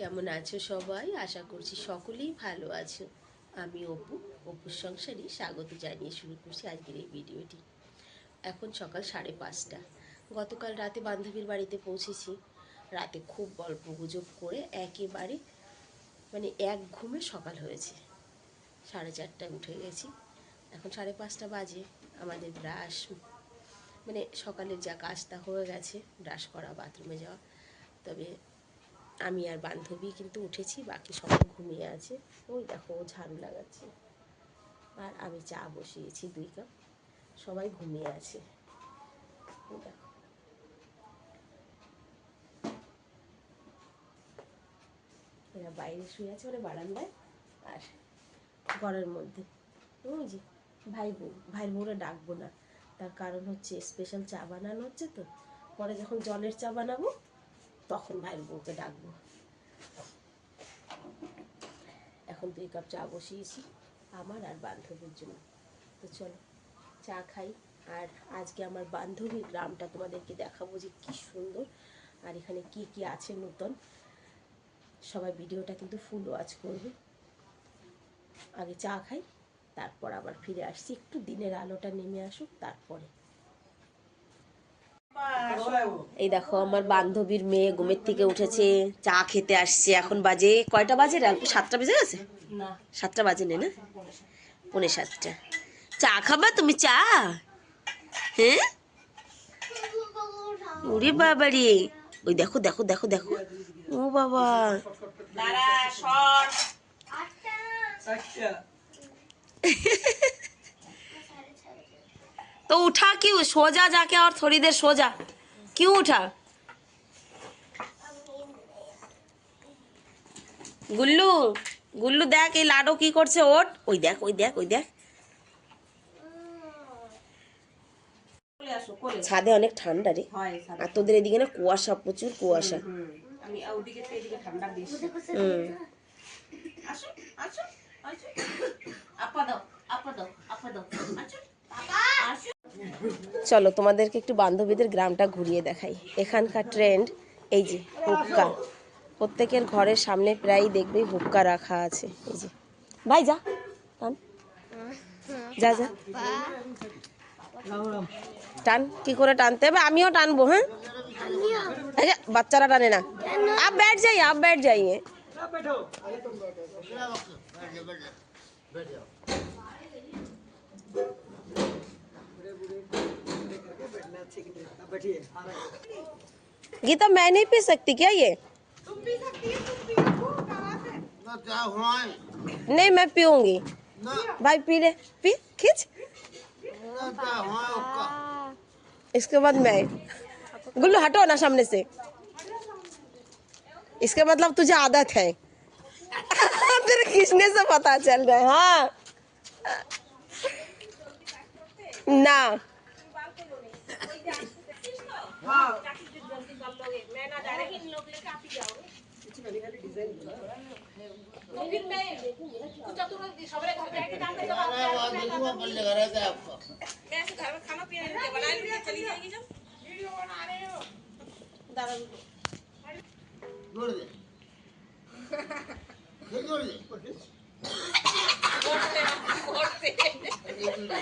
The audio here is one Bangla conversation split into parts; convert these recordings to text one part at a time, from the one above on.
কেমন আছো সবাই? আশা করছি সকলেই ভালো আছো। আমি অপু, অপুর সংসারই স্বাগত জানিয়ে শুরু করছি আজকের এই ভিডিওটি। এখন সকাল সাড়ে পাঁচটা। গতকাল রাতে বান্ধবীর বাড়িতে পৌঁছেছি। রাতে খুব গল্প গুজব করে একেবারে মানে এক ঘুমে সকাল হয়েছে। সাড়ে চারটায় উঠে গেছি। এখন সাড়ে পাঁচটা বাজে, আমাদের ব্রাশ মানে সকালের যা কাজটা হয়ে গেছে, ব্রাশ করা, বাথরুমে যাওয়া। তবে আমি আর বান্ধবী কিন্তু উঠেছি, বাকি সবাই ঘুমিয়ে আছে। ওই দেখো, ও ঝাড়ু লাগাচ্ছে। আর আমি চা বসিয়েছি, দুই কাপ। সবাই ঘুমিয়ে আছে। এরা বাইরে শুয়ে আছে ওরা বারান্দায় আর ঘরের মধ্যে। যে ভাই বউ, ভাইয়ের বউরা ডাকবো না। তার কারণ হচ্ছে স্পেশাল চা বানানো হচ্ছে তো। পরে যখন জলের চা বানাবো তখন ভাইয়ের বউকে ডাকবো। এখন দুই কাপ চা বসিয়েছি, আমার আর বান্ধবীর জন্য। তো চলো, চা খাই। আর আজকে আমার বান্ধবীর গ্রামটা তোমাদেরকে দেখাবো যে কি সুন্দর আর এখানে কি কি আছে নতুন। সবাই ভিডিওটা কিন্তু ফুল ওয়াচ করবে। আগে চা খাই, তারপর আবার ফিরে আসছি। একটু দিনের আলোটা নেমে আসুক, তারপরে এই দেখো আমার বান্ধবীর মেয়ে ঘুমের থেকে উঠেছে চা খেতে আসছে। এখন বাজে কয়টা বাজে সাতটা বেজে গেছে? সাতটা বাজে নে? না পৌনে সাতটা। চা খাবা তুমি? চা? হ্যাঁ? ওরে বাবা রে ওই দেখো দেখো দেখো দেখো। ও বাবা। तो उठा क्यों सो जा जाके और थोड़ी देर सो जा क्यों उठा গুল্লু গুল্লু দেখ এই লাডো কি করছে ওট ওই দেখ ওই দেখ ওই দেখ ছাদে অনেক ঠান্ডা রে আর তোদের এদিকে না কুয়াশা প্রচুর কুয়াশা আমি ওদিকে তো এদিকে ঠান্ডা বেশি হুম আসো আসো আসো আপা দাও আপা দাও আপা দাও আসো আসো চলো, তোমাদেরকে একটু বান্ধবীদের গ্রামটা ঘুরিয়ে দেখাই। এখানকার ট্রেন্ড এই যে, হুক্কা। প্রত্যেকের ঘরের সামনে প্রায় দেখবে হুক্কা রাখা আছে। এই যে। ভাই, যা, টান। যা যা। টান, কি করে টানতে হবে? আমিও টানবো হ্যাঁ? বাচ্চারা টানে না। আপ ব্যাট যাই আপ ব্যাট যাইয়ে। गीता मैं नहीं पी सकती क्या ये? ना क्या हुआ है? नहीं मैं पीऊँगी। भाई पी ले। पी खींच। उसका? इसके बाद मैं। गुल्लू हटो ना सामने से। इसका मतलब तुझे आदत है। तेरे खींचने से पता चल रहा है हाँ। ना। मैं ना डायरेक्ट इन लोग लेके आप ही। जाओगे लेकिन मैं कुछ तुरंत सबरे घर जाके काम करके बात मैं बोल लगा रहा था आपको मैं ऐसे घर में खाना पीना बना लिया चली जाएगी जब वीडियो बना रहे हो। दादा दूर दे दूर दूर दे बोलते बोलते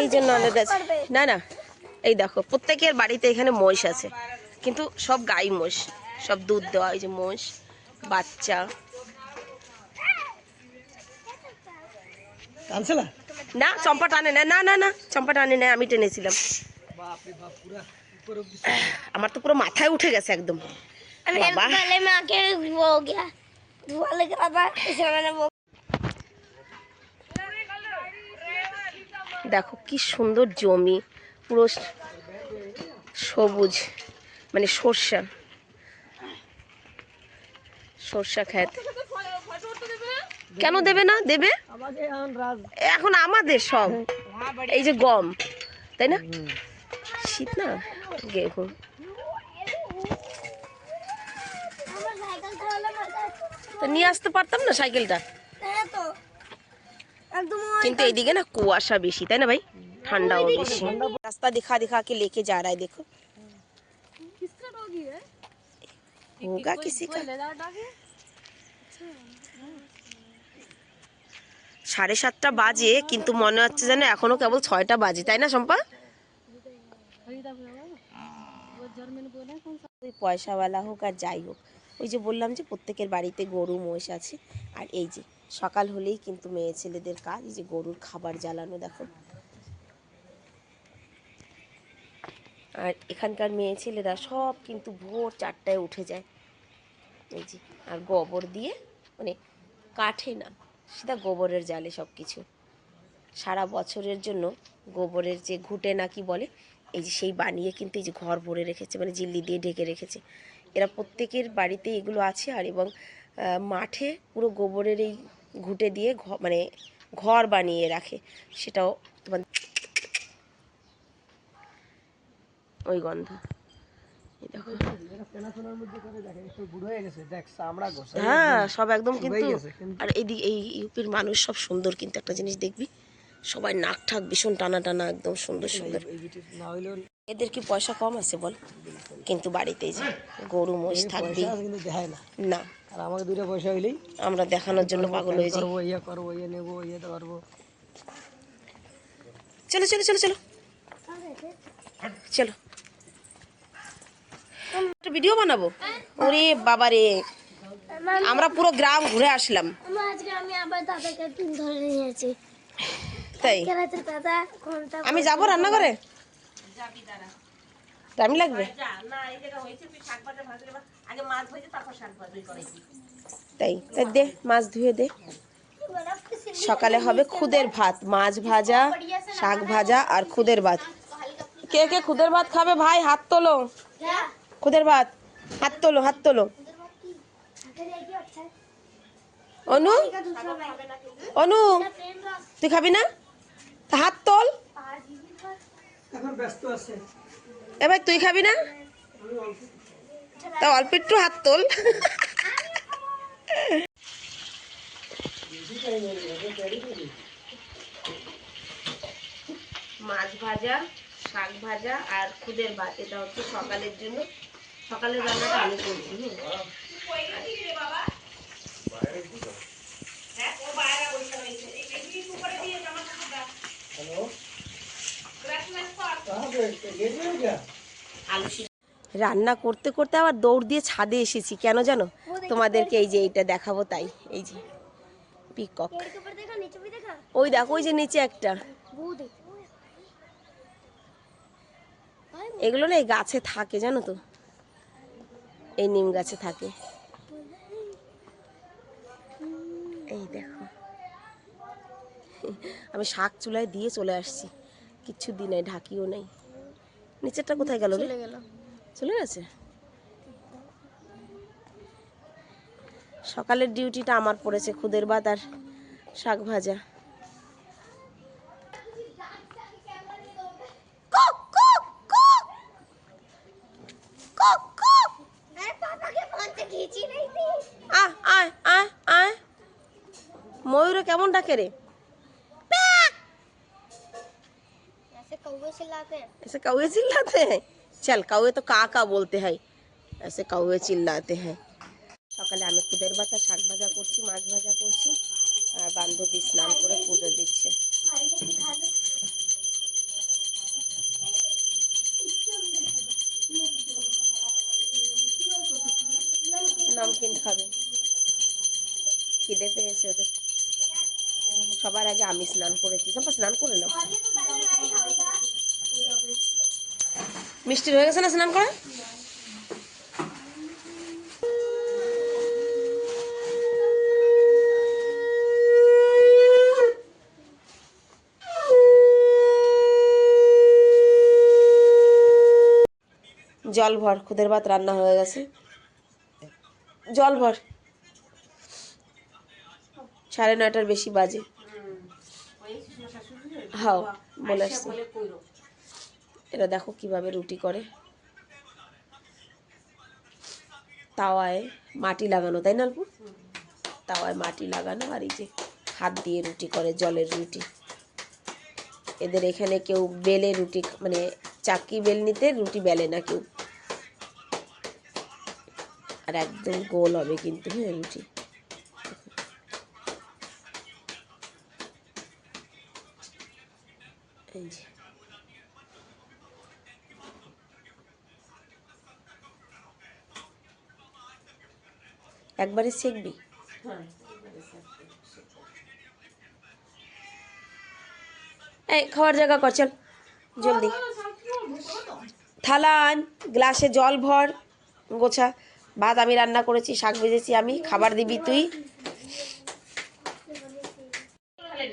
এই জন্য অনেক আছে। না না। এই দেখো প্রত্যেকের বাড়িতে এখানে মোষ আছে। কিন্তু সব গাই মোষ সব দুধ দেওয়া এই যে মোষ বাচ্চা। না? চম্পা টানে না। না না না চম্পা টানে না আমি টেনেছিলাম। আমার তো পুরো মাথায় উঠে গেছে একদম। মানে দেখো কি সুন্দর জমি পুরো সবুজ মানে সর্ষা। সর্ষা খেত কেন দেবে না? দেবে? এখন আমাদের সব। এই যে গম তাই না? শীত না? গেহুম নিয়ে আসতে পারতাম না সাইকেলটা है तो একদম কিন্তু এইদিকে না কুয়াশা বেশি তাই না ভাই ঠান্ডাও বেশি রাস্তা दिखा दिखा के लेके जा रहा है देखो होगा किसी का সাড়ে সাতটা বাজে কিন্তু মনে হচ্ছে যেন এখনো কেবল ছয়টা বাজে তাই না শম্পা ওই পয়সাওয়ালা হোক আর যাই হোক ওই যে বললাম যে প্রত্যেকের বাড়িতে গরু মোষ আছে। আর এই যে সকাল হলেই কিন্তু মেয়ে ছেলেদের কাজ, এই যে গরুর খাবার জ্বালানো, দেখো। আর এখানকার মেয়ে ছেলেরা সব কিন্তু ভোর চারটায় উঠে যায়। এই যে, আর গোবর দিয়ে মানে কাঠে না, সেটা গোবরের জালে সব কিছু সারা বছরের জন্য গোবরের যে ঘুটে নাকি বলে, এই যে সেই বানিয়ে কিন্তু এই যে ঘর ভরে রেখেছে মানে জিল্লি দিয়ে ঢেকে রেখেছে। এরা প্রত্যেকের বাড়িতে এগুলো আছে আর এবং মাঠে পুরো গোবরের এই ঘুটে দিয়ে মানে ঘর বানিয়ে রাখে। সেটাও তোমার ওই গন্ধ। হ্যাঁ সব একদম কিন্তু আর এদিকে এই ইউপির মানুষ সব সুন্দর কিন্তু একটা জিনিস দেখবি। সবাই নাক ঠাক ভীষণ টানা টানা একদম সুন্দর সুন্দর। এদের কি পয়সা কম আছে বল? কিন্তু বাড়িতে যে গরু মোষ থাকবে। কিন্তু দেখায় না। না। আর আমাকে দুইটা পয়সা হইলেই আমরা দেখানোর জন্য পাগল হয়ে যাব ইয়ে করব ইয়ে নেব ইয়ে করব চলো চলো চলো চলো। চলো। একটা ভিডিও বানাবো? ওরে বাবা রে আমরা পুরো গ্রাম ঘুরে আসলাম। আজকে আমি আবার দাদাকে ধরে নিয়েছি। তাই? দাদা আমি যাব রান্না করে টাইম লাগবে? তুই তাই তাই দে মাছ ধুয়ে দে। সকালে হবে খুদের ভাত মাছ ভাজা শাক ভাজা আর খুদের ভাত। কে কে খুদের ভাত খাবে ভাই? হাত তোলো। খুদের ভাত হাত তোলো হাত তোলো। অনু? অনু? তুই খাবি না? তা হাত তোল। এখন ব্যস্ত আছে। এবার তুই খাবি না? তা অল্প একটু হাত তোল। মাছ ভাজা শাক ভাজা আর খুদের ভাত। এটা হচ্ছে সকালের জন্য। সকালের রান্নাটা আমি করছি হুম। রান্না করতে করতে আবার দৌড় দিয়ে ছাদে এসেছি কেন জানো? তোমাদেরকে এই যে এইটা দেখাবো তাই এই যে পিকক। ওই দেখো ওই যে নিচে একটা। এগুলো না এই গাছে থাকে জানো তো? এই নিম গাছে থাকে। এই দেখো। আমি শাক চুলায় দিয়ে চলে আসছি। কিচ্ছু দি নাই ঢাকিও নাই। নিচেরটা কোথায় গেল চলে গেল। চলে গেছে? সকালের ডিউটিটা আমার পড়েছে খুদের ভাত আর শাক ভাজা ময়ূরে কেমন ডাকে রে? चिल्लाते हैं ऐसे कौवे चिल्लाते हैं चल कौवे तो का का बोलते हैं ऐसे कौवे चिल्लाते हैं সকালে আমি খুদের ভাতা শাক ভাজা করছি মাছ ভাজা করছি আর বান্ধবী স্নান করে পুজো দিচ্ছে নামকিন খাবে খিদে পেয়েছে ওদের সবার আগে আমি স্নান করেছি তারপর স্নান করে নাও মিষ্টির হয়ে গেছে না স্নান করা? জল ভর খুদের ভাত রান্না হয়ে গেছে। জল ভর। সাড়ে নয়টার বেশি বাজে। হ্যাঁ বলে আসছি। এরা দেখো কীভাবে রুটি করে। তাওয়ায় মাটি লাগানো, তাই না তাওয়ায় মাটি লাগানো আর এই যে হাত দিয়ে রুটি করে, জলের রুটি। এদের এখানে কেউ বেলে রুটি মানে চাকি বেলনিতে রুটি বেলে না কেউ। আর একদম গোল হবে কিন্তু হ্যাঁ রুটি। এই যে। একবারে শিখবি এই খাওয়ার জায়গা কর চল জলদি। থালা আন গ্লাসে জল ভর গোছা। ভাত আমি রান্না করেছি শাক ভেজেছি আমি খাবার দিবি তুই। নে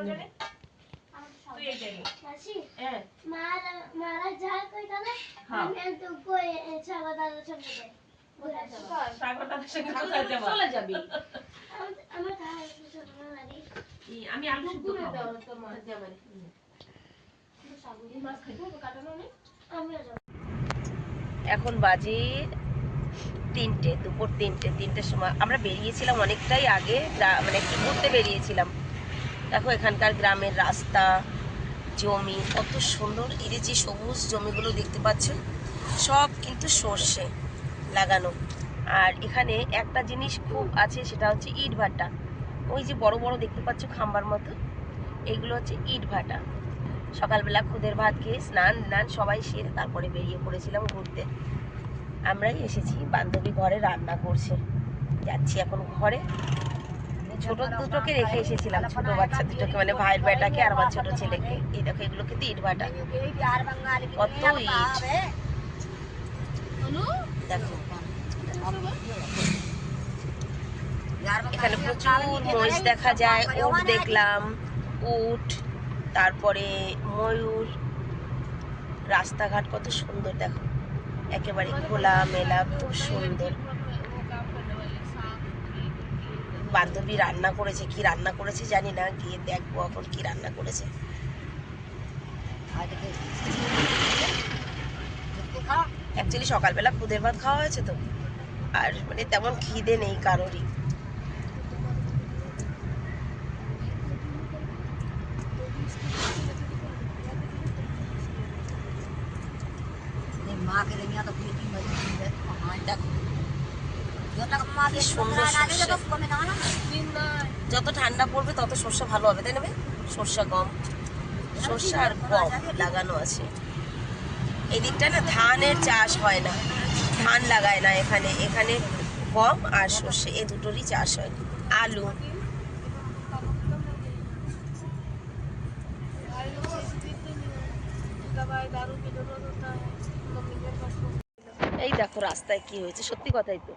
নে নে হ্যাঁ মারা মারা যায় কই তাহলে হ্যাঁ। আমি তো কই ছাগল দাদা সঙ্গে এখন বাজে তিনটে, দুপুর তিনটে, তিনটের সময়। আমরা বেরিয়েছিলাম অনেকটাই আগে মানে একটু ঘুরতে বেরিয়েছিলাম। দেখো এখানকার গ্রামের রাস্তা, জমি, কত সুন্দর, এই যে সবুজ জমিগুলো দেখতে পাচ্ছ সব কিন্তু সর্ষে। লাগানো। আর এখানে একটা জিনিস খুব আছে, সেটা হচ্ছে ইট ভাটা। ওই যে বড় বড় দেখতে পাচ্ছ খাম্বার মতো, এগুলো হচ্ছে ইট ভাটা। সকালবেলা খুদের ভাত খেয়ে স্নান দান সবাই সেরে তারপরে বেরিয়ে পড়েছিলাম ঘুরতে। আমরাই এসেছি, বান্ধবী ঘরে রান্না করছে। যাচ্ছি এখন ঘরে। ছোট দুটোকে রেখে এসেছিলাম, ছোট বাচ্চা দুটোকে মানে ভাইয়ের বেটাকে আর আমার ছোট ছেলেকে। এই দেখো, এগুলো খেতে ইট ভাটা। কত ইট। এখানে প্রচুর মহিষ দেখা যায় উট দেখলাম, উট, তারপরে ময়ূর, রাস্তাঘাট কত সুন্দর দেখো। একেবারে খোলা মেলা, খুব সুন্দর। বান্ধবী রান্না করেছে, কি রান্না করেছে জানি না, গিয়ে দেখব এখন কি রান্না করেছে। অ্যাকচুয়ালি সকালবেলা খুদের ভাত খাওয়া হয়েছে তো। আর মানে তেমন খিদে নেই কারোরই। যত ঠান্ডা পড়বে তত সর্ষে ভালো হবে তাই নেবে সর্ষা গম। সর্ষে আর গম লাগানো আছে। এই দিকটা না ধানের চাষ হয় না। ধান লাগায় না এখানে। এখানে গম আর সর্ষে, এ দুটোরই চাষ হয়। আলু। এই দেখো রাস্তায় কি হয়েছে, সত্যি কথাই তো।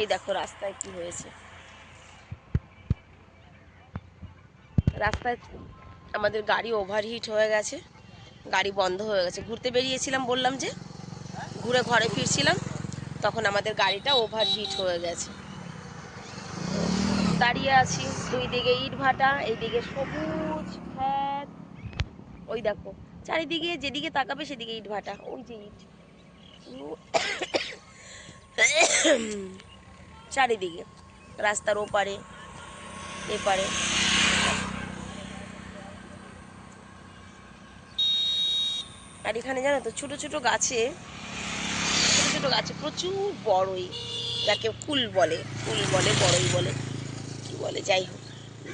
এই দেখো রাস্তায় কি হয়েছে। রাস্তায় আমাদের গাড়ি ওভারহিট হয়ে গেছে। গাড়ি বন্ধ হয়ে গেছে। ঘুরতে বেরিয়েছিলাম, বললাম যে ঘুরে ঘরে ফিরছিলাম, তখন আমাদের গাড়িটা ওভার হিট হয়ে গেছে। দাঁড়িয়ে আছি দুই দিকে ইট ভাটা, এইদিকে সবুজ ক্ষেত। ওই দেখো, চারিদিকে যেদিকে তাকাবে সেদিকে ইট ভাটা, ওই যে ইট। চারিদিকে, রাস্তার ওপারে, এপারে। আর এখানে জানো তো, ছোট ছোট গাছে, ছোট ছোট গাছে প্রচুর বড়ই, যাকে কুল বলে কুল বলে, বড়ই বলে, কি বলে, যাই হোক,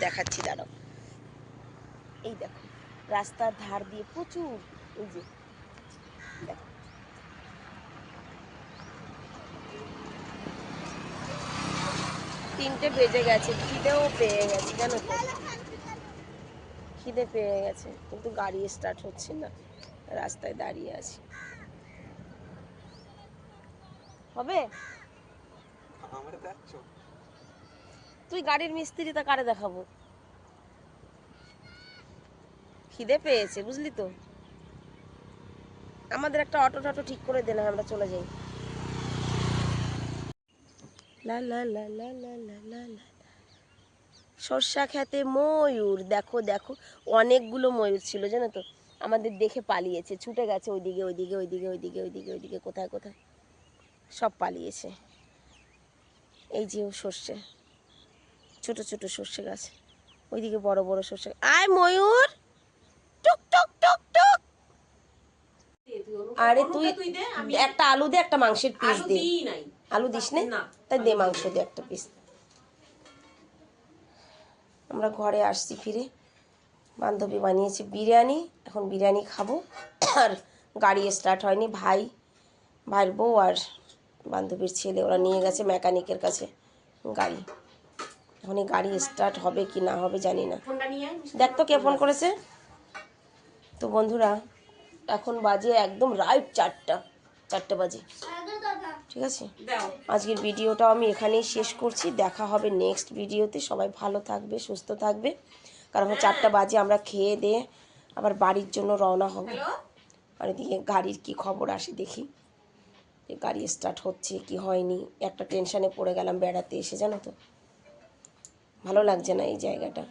দেখাচ্ছি, দাঁড়াও। এই দেখো, রাস্তার ধার দিয়ে প্রচুর, এই যে, দেখো। তিনটে বেজে গেছে, খিদেও পেয়ে গেছে, জানো তো। খিদে পেয়ে গেছে, কিন্তু গাড়ি স্টার্ট হচ্ছে না। রাস্তায় দাঁড়িয়ে আছি। হবে? তুই গাড়ির মিস্ত্রি তা কারে দেখাবো? খিদে পেয়েছে বুঝলি তো? আমাদের একটা অটো টটো ঠিক করে দে না আমরা চলে যাই। লা লা লা লা লা লা লা লা। সর্ষা খেতে ময়ূর দেখো দেখো অনেকগুলো ময়ূর ছিল জানো তো? আমাদের দেখে পালিয়েছে। ছুটে গেছে ওইদিকে ওইদিকে ওইদিকে ওইদিকে ওইদিকে ওইদিকে কোথায় কোথায়? সব পালিয়েছে। এই যে ও সর্ষে। ছোট ছোট সর্ষে গাছ। ওইদিকে বড় বড় সর্ষে আয় ময়ূর! টুক টুক টুক টুক! আরে তুই একটা আলু দে একটা মাংসের পিস দে। আলু দিস নে? না। তাই দে মাংস দে একটা পিস আমরা ঘরে আসছি ফিরে। বান্ধবী বানিয়েছে বিরিয়ানি এখন বিরিয়ানি খাব। আর গাড়ি স্টার্ট হয়নি ভাই ভাইয়ের বউ আর বান্ধবীর ছেলে ওরা নিয়ে গেছে মেকানিকের কাছে গাড়ি। এখন এই গাড়ি স্টার্ট হবে কি না হবে জানি না। দেখ তো কে ফোন করেছে। তো বন্ধুরা এখন বাজে একদম রাইট চারটা চারটে বাজে। ঠিক আছে? আজকের ভিডিওটাও আমি এখানেই শেষ করছি। দেখা হবে নেক্সট ভিডিওতে সবাই ভালো থাকবে সুস্থ থাকবে। কারণ চারটা বাজে আমরা খেয়ে দিয়ে আবার বাড়ির জন্য রওনা হব। মানে দিকে এদিকে গাড়ির কি খবর আসে দেখি। যে গাড়ি স্টার্ট হচ্ছে কি হয়নি? একটা টেনশানে পড়ে গেলাম বেড়াতে এসে জানো তো? ভালো লাগছে না এই জায়গাটা।